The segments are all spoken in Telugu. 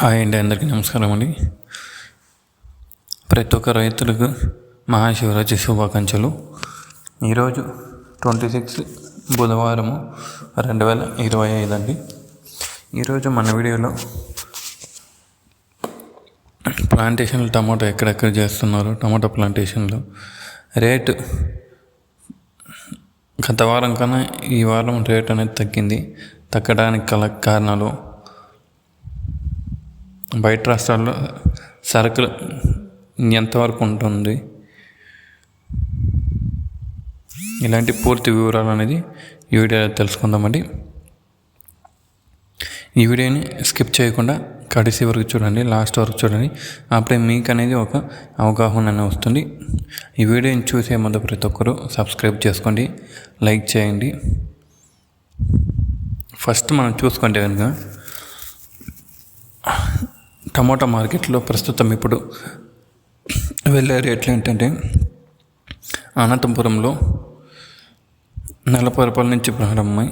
హాయ్ అండి అందరికీ నమస్కారం అండి. ప్రతి ఒక్క రైతులకు మహాశివరాత్రి శుభాకాంక్షలు. ఈరోజు ట్వంటీ సిక్స్ బుధవారము రెండు వేల ఇరవై ఐదు అండి. ఈరోజు మన వీడియోలో ప్లాంటేషన్లు టమాటో ఎక్కడెక్కడ చేస్తున్నారు టమాటో ప్లాంటేషన్లో రేటు గత వారం కన్నా ఈ వారం రేట్ అనేది తగ్గింది. తగ్గడానికి గల కారణాలు బయట రాష్ట్రాల్లో సరుకులు ఎంతవరకు ఉంటుంది? ఇలాంటి పూర్తి వివరాలు అనేది ఈ వీడియోలో తెలుసుకుందామండి. ఈ వీడియోని స్కిప్ చేయకుండా కడిసి వరకు చూడండి లాస్ట్ వరకు చూడండి. అప్పుడే మీకు అనేది ఒక అవగాహన అనేది వస్తుంది. ఈ వీడియోని చూసే ముందు ప్రతి ఒక్కరూ సబ్స్క్రైబ్ చేసుకోండి లైక్ చేయండి. ఫస్ట్ మనం చూసుకుంటే కనుక టమోటా మార్కెట్లో ప్రస్తుతం ఇప్పుడు వెళ్ళే రేట్లు ఏంటంటే అనంతపురంలో నలభై రూపాయల నుంచి ప్రారంభమై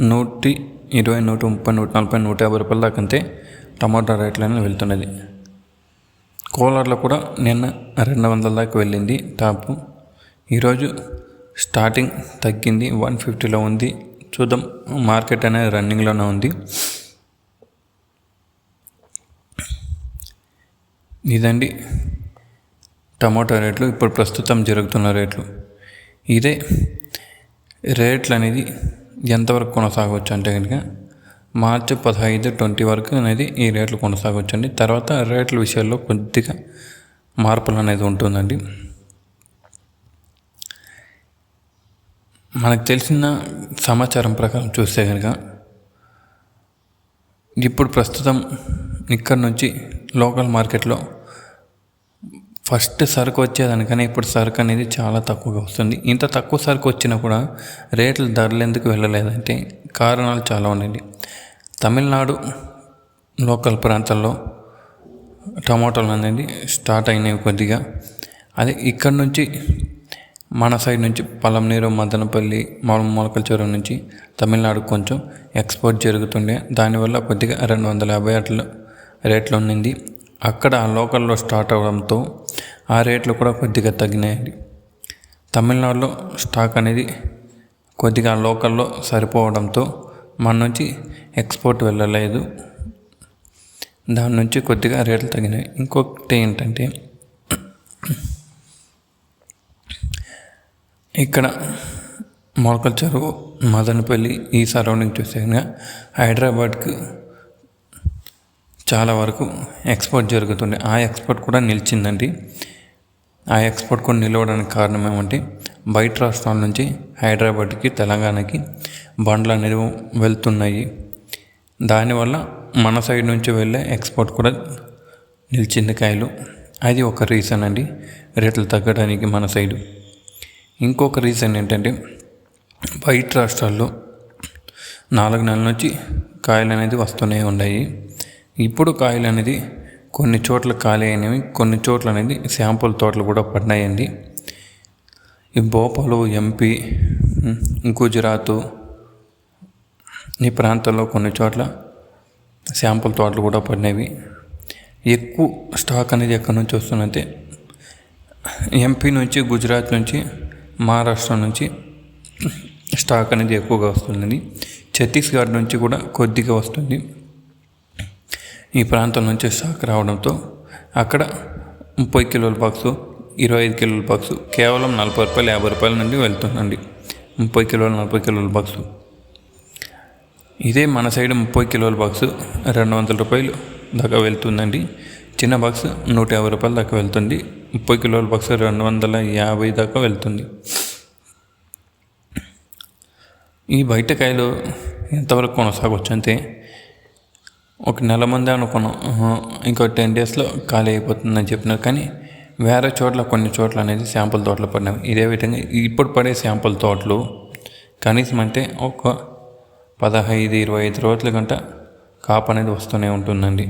నూటి ఇరవై నూట ముప్పై నూట నలభై నూట యాభై రూపాయల దాకా అంతే టమాటా రేట్లనే వెళ్తున్నది. కోలార్లో కూడా నిన్న రెండు వందల దాకా వెళ్ళింది టాపు. ఈరోజు స్టార్టింగ్ తగ్గింది వన్ ఫిఫ్టీలో ఉంది. చూద్దాం మార్కెట్ అనేది రన్నింగ్లోనే ఉంది. ఇదండి. టమాటో రేట్లు ఇప్పుడు ప్రస్తుతం జరుగుతున్న రేట్లు. ఇదే రేట్లు అనేది ఎంతవరకు కొనసాగవచ్చు అంటే కనుక మార్చి పదహైదు ట్వంటీ వరకు అనేది ఈ రేట్లు కొనసాగవచ్చు అండి తర్వాత రేట్ల విషయాల్లో కొద్దిగా మార్పులు అనేది ఉంటుందండి. మనకు తెలిసిన సమాచారం ప్రకారం చూస్తే కనుక ఇప్పుడు ప్రస్తుతం ఇక్కడ నుంచి లోకల్ మార్కెట్లో ఫస్ట్ సరుకు వచ్చేదానికన్నా ఇప్పుడు సరుకు అనేది చాలా తక్కువగా వస్తుంది. ఇంత తక్కువ సరుకు వచ్చినా కూడా రేట్లు ధరలు ఎందుకు వెళ్ళలేదంటే కారణాలు చాలా ఉన్నాయి తమిళనాడు లోకల్ ప్రాంతాల్లో టమాటోలు అనేది స్టార్ట్ అయినవి కొద్దిగా. అది ఇక్కడ నుంచి మన సైడ్ నుంచి పలంనీరు మదనపల్లి మొలకల చెరువు నుంచి తమిళనాడు కొంచెం ఎక్స్పోర్ట్ జరుగుతుండే. దానివల్ల కొద్దిగా రెండు వందల యాభై అట్ల రేట్లు ఉండింది అక్కడ ఆ లోకల్లో స్టార్ట్ అవడంతో ఆ రేట్లు కూడా కొద్దిగా తగ్గినాయి. తమిళనాడులో స్టాక్ అనేది కొద్దిగా లోకల్లో సరిపోవడంతో మన నుంచి ఎక్స్పోర్ట్ వెళ్ళలేదు. దాని నుంచి కొద్దిగా రేట్లు తగ్గినాయి. ఇంకొకటి ఏంటంటే ఇక్కడ మొలకల చెరువు మదనపల్లి ఈ సరౌండింగ్ చూస్తే హైదరాబాద్కు చాలా వరకు ఎక్స్పోర్ట్ జరుగుతుంది ఆ ఎక్స్పోర్ట్ కూడా నిలిచిందండి. ఆ ఎక్స్పోర్ట్ కూడా నిలవడానికి కారణం ఏమంటే బయట రాష్ట్రాల నుంచి హైదరాబాద్కి తెలంగాణకి బండ్లు అనేవి వెళ్తున్నాయి. దానివల్ల మన సైడ్ నుంచి వెళ్ళే ఎక్స్పోర్ట్ కూడా నిలిచింది కాయలు. అది ఒక రీజన్ అండి. రేట్లు తగ్గడానికి మన సైడు. ఇంకొక రీజన్ ఏంటంటే బయట రాష్ట్రాల్లో నాలుగు నెలల నుంచి కాయలు అనేది వస్తూనే ఉన్నాయి. ఇప్పుడు కాయలు అనేది కొన్ని చోట్ల ఖాళీ అయినవి కొన్ని చోట్ల అనేది శాంపుల్ తోటలు కూడా పడినాయండి. ఈ భోపాలు ఎంపీ గుజరాత్ ఈ ప్రాంతాల్లో కొన్ని చోట్ల శాంపుల్ తోటలు కూడా పడినవి. ఎక్కువ స్టాక్ అనేది ఎక్కడి నుంచి వస్తుందంటే ఎంపీ నుంచి గుజరాత్ నుంచి మహారాష్ట్ర నుంచి స్టాక్ అనేది ఎక్కువగా వస్తుంది ఛత్తీస్గఢ్ నుంచి కూడా కొద్దిగా వస్తుంది. ఈ ప్రాంతం నుంచి స్టాక్ రావడంతో అక్కడ ముప్పై కిలోల బాక్సు ఇరవై ఐదు కిలోల బాక్స్ కేవలం నలభై రూపాయలు యాభై రూపాయల నుండి వెళ్తుందండి. ముప్పై కిలోలు నలభై కిలోల బాక్సు. ఇదే మన సైడ్ ముప్పై కిలోల బాక్స్ రెండు వందల రూపాయలు దాకా వెళ్తుందండి. చిన్న బాక్స్ నూట యాభై రూపాయల దాకా వెళ్తుంది. ముప్పై కిలోల బాక్స్ రెండు వందల యాభై దాకా వెళ్తుంది. ఈ బయటకాయలు ఎంతవరకు కొనసాగవచ్చు అంటే ఒక నెల ముందే అనుకున్నాం. ఇంకో టెన్ డేస్లో ఖాళీ అయిపోతుందని చెప్పినారు. కానీ వేరే చోట్ల కొన్ని చోట్ల అనేది శాంపుల్ తోటలు పడినాయి. ఇదే విధంగా ఇప్పుడు పడే శాంపుల్ తోటలు కనీసం అంటే ఒక పదహైదు ఇరవై ఐదు రోజుల గంట కాపు అనేది వస్తూనే ఉంటుందండి.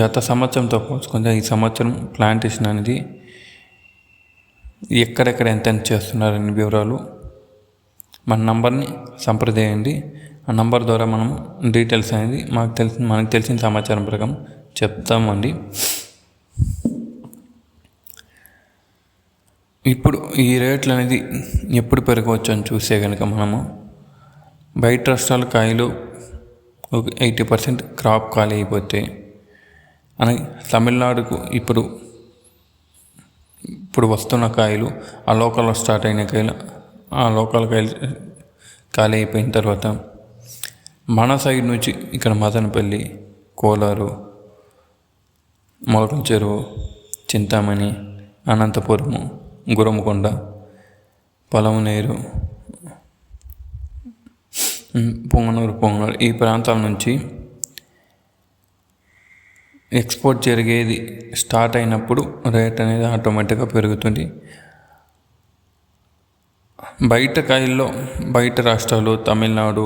గత సంవత్సరంతో పోల్చుకుంటే ఈ సంవత్సరం ప్లాంటేషన్ అనేది ఎక్కడెక్కడ ఎంత ఎంత చేస్తున్నారని వివరాలు మన నంబర్ని సంప్రదించండి. ఆ నంబర్ ద్వారా మనం డీటెయిల్స్ అనేది మాకు తెలిసిన మనకు తెలిసిన సమాచారం ప్రకారం చెప్తామండి. ఇప్పుడు ఈ రేట్లు అనేది ఎప్పుడు పెరగవచ్చు అని చూస్తే కనుక మనము బయట రాష్ట్రాల కాయలు ఒక ఎయిటీ పర్సెంట్ క్రాప్ ఖాళీ అయిపోతే అని తమిళనాడుకు ఇప్పుడు ఇప్పుడు వస్తున్న కాయలు ఆ లోకల్లో స్టార్ట్ అయిన కాయలు ఆ లోకల్ వెళ్ళి ఖాళీ అయిపోయిన తర్వాత మన సైడ్ నుంచి ఇక్కడ మదనపల్లి కోలారు మొలకల చెరువు చింతామణి అనంతపురము గురమకొండ పొలమనేరు పొంగనూరు పొంగనూరు ఈ ప్రాంతాల నుంచి ఎక్స్పోర్ట్ జరిగేది స్టార్ట్ అయినప్పుడు రేట్ అనేది ఆటోమేటిక్గా పెరుగుతుంది. బయట కాయల్లో బయట రాష్ట్రాలు తమిళనాడు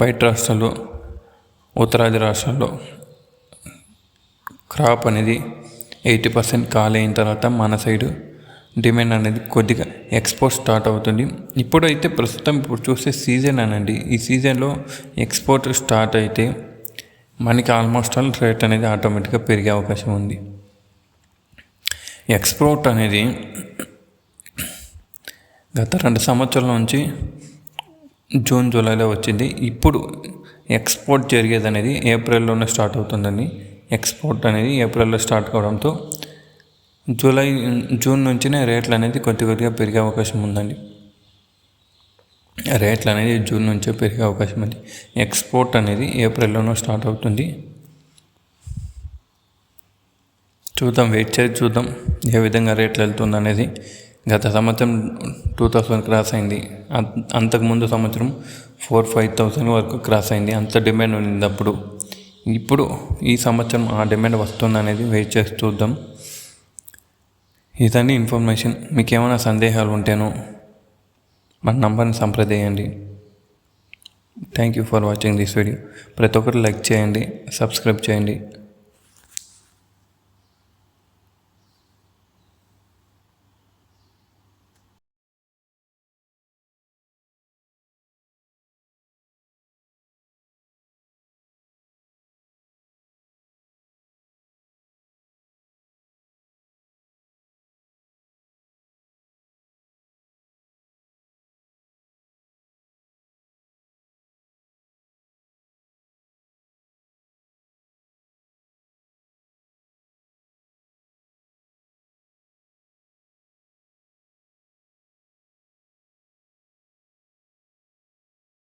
బయట రాష్ట్రాలు ఉత్తరాది రాష్ట్రాల్లో క్రాప్ అనేది ఎయిటీ పర్సెంట్ ఖాళీ అయిన తర్వాత మన సైడు డిమాండ్ అనేది కొద్దిగా ఎక్స్పోర్ట్ స్టార్ట్ అవుతుంది. ఇప్పుడైతే ప్రస్తుతం ఇప్పుడు చూస్తే సీజన్ అనండి. ఈ సీజన్లో ఎక్స్పోర్ట్ స్టార్ట్ అయితే మనకి ఆల్మోస్ట్ ఆల్ రేట్ అనేది ఆటోమేటిక్గా పెరిగే అవకాశం ఉంది. ఎక్స్పోర్ట్ అనేది గత రెండు సంవత్సరాల నుంచి జూన్ జూలైలో వచ్చింది. ఇప్పుడు ఎక్స్పోర్ట్ జరిగేది అనేది ఏప్రిల్లోనే స్టార్ట్ అవుతుందండి. ఎక్స్పోర్ట్ అనేది ఏప్రిల్లో స్టార్ట్ కావడంతో జూలై జూన్ నుంచినే రేట్లు అనేది కొద్ది కొద్దిగా పెరిగే అవకాశం ఉందండి. రేట్లు అనేది జూన్ నుంచే పెరిగే అవకాశం ఉంది. ఎక్స్పోర్ట్ అనేది ఏప్రిల్లోనూ స్టార్ట్ అవుతుంది. చూద్దాం వెయిట్ చేసి చూద్దాం ఏ విధంగా రేట్లు వెళ్తుంది అనేది గత సంవత్సరం టూ థౌసండ్ క్రాస్ అయింది. అంతకుముందు సంవత్సరం ఫోర్ ఫైవ్ థౌసండ్ వరకు క్రాస్ అయింది. అంత డిమాండ్ ఉంది అప్పుడు. ఇప్పుడు ఈ సంవత్సరం ఆ డిమాండ్ వస్తుంది అనేది వెయిట్ చేసి చూద్దాం. ఇదండి ఇన్ఫర్మేషన్. మీకు ఏమైనా సందేహాలు ఉంటేనో మన నంబర్ని సంప్రదించండి. Thank you for watching this video ప్రతి ఒక్కరు లైక్ చేయండి సబ్స్క్రైబ్ చేయండి.